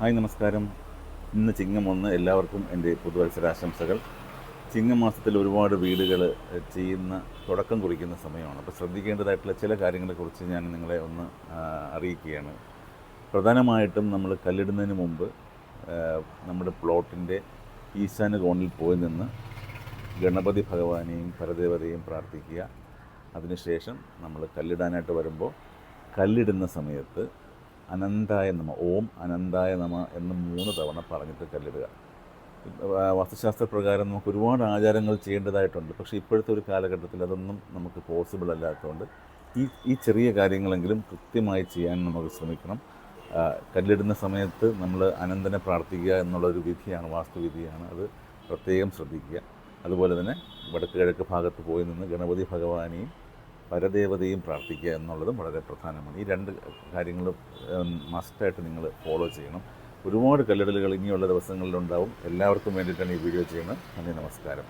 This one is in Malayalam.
ഹായ് നമസ്കാരം. ഇന്ന് ചിങ്ങം ഒന്ന്. എല്ലാവർക്കും എന്റെ പുതുവത്സരാശംസകൾ. ചിങ്ങമാസത്തിൽ ഒരുപാട് വീടുകൾ ചെയ്യുന്ന തുടക്കം കുറിക്കുന്ന സമയമാണ്. അപ്പോൾ ശ്രദ്ധിക്കേണ്ടതായിട്ടുള്ള ചില കാര്യങ്ങളെക്കുറിച്ച് ഞാൻ നിങ്ങളെ ഒന്ന് അറിയിക്കുകയാണ്. പ്രധാനമായിട്ടും നമ്മൾ കല്ലിടുന്നതിന് മുമ്പ് നമ്മുടെ പ്ലോട്ടിന്റെ ഈശാന കോണിൽ പോയി നിന്ന് ഗണപതി ഭഗവാനെയും പരദേവതയെയും പ്രാർത്ഥിക്കുക. അതിനുശേഷം നമ്മൾ കല്ലിടാനായിട്ട് വരുമ്പോൾ കല്ലിടുന്ന സമയത്ത് അനന്തായ നമ ഓം അനന്തായ നമ എന്ന് മൂന്ന് തവണ പറഞ്ഞിട്ട് കല്ലിടുക. വാസ്തുശാസ്ത്ര പ്രകാരം നമുക്ക് ഒരുപാട് ആചാരങ്ങൾ ചെയ്യേണ്ടതായിട്ടുണ്ട്. പക്ഷേ ഇപ്പോഴത്തെ ഒരു കാലഘട്ടത്തിൽ അതൊന്നും നമുക്ക് പോസിബിൾ അല്ലാത്തതുകൊണ്ട് ഈ ഈ ചെറിയ കാര്യങ്ങളെങ്കിലും കൃത്യമായി ചെയ്യാൻ നമുക്ക് ശ്രമിക്കണം. കല്ലിടുന്ന സമയത്ത് നമ്മൾ അനന്തനെ പ്രാർത്ഥിക്കുക എന്നുള്ളൊരു വിധിയാണ് വാസ്തുവിധിയാണ്. അത് പ്രത്യേകം ശ്രദ്ധിക്കുക. അതുപോലെ തന്നെ വടക്ക് കിഴക്ക് ഭാഗത്ത് പോയി നിന്ന് ഗണപതി ഭഗവാനെയും പരദേവതയും പ്രാർത്ഥിക്കുക എന്നുള്ളതും വളരെ പ്രധാനമാണ്. ഈ രണ്ട് കാര്യങ്ങളും മസ്റ്റായിട്ട് നിങ്ങൾ ഫോളോ ചെയ്യണം. ഒരുപാട് കല്ലിടലുകൾ ഇനിയുള്ള ദിവസങ്ങളിലുണ്ടാവും. എല്ലാവർക്കും വേണ്ടിയിട്ടാണ് ഈ വീഡിയോ ചെയ്യുന്നത്. നന്ദി നമസ്കാരം.